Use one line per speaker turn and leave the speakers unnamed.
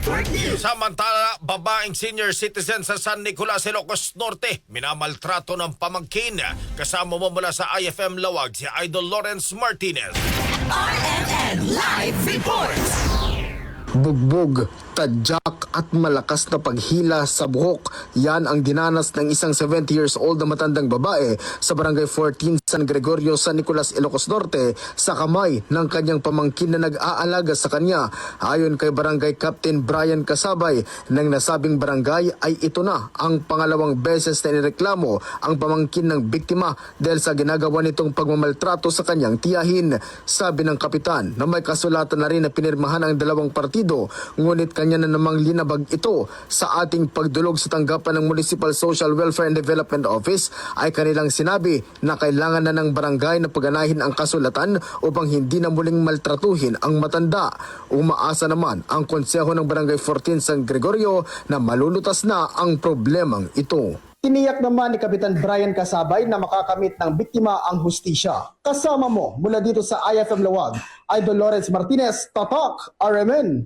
Network News.
Samantala, babaeng senior citizen sa San Nicolas, Ilocos Norte, minamaltrato ng pamangkin. Kasama mo mula sa IFM Lawag si Idol Lawrence Martinez.
RNN Live Reports.
Bugbog, tadyak at malakas na paghila sa buhok. Yan ang dinanas ng isang 70 years old na matandang babae sa barangay 14 San Gregorio, San Nicolas, Ilocos Norte sa kamay ng kanyang pamangkin na nag-aalaga sa kanya. Ayon kay barangay Captain Brian Kasabay ng nasabing barangay ay ito na ang pangalawang beses na nireklamo ang pamangkin ng biktima dahil sa ginagawa nitong pagmamaltrato sa kanyang tiyahin. Sabi ng kapitan na may kasulatan na rin na pinirmahan ang dalawang partido ngunit kanya na namang linabag ito sa ating pagdulog sa tanggapan ng Municipal Social Welfare and Development Office ay kanilang sinabi na kailangan na ng barangay na paganahin ang kasulatan upang hindi na muling maltratuhin ang matanda. Umaasa naman ang konseho ng Barangay 14 San Gregorio na malulutas na ang problemang ito. Tiniyak naman ni Kapitan Brian Kasabay na makakamit ng biktima ang hustisya. Kasama mo mula dito sa IFM Lawag, Idol Lawrence Martinez, Tatak, RMN.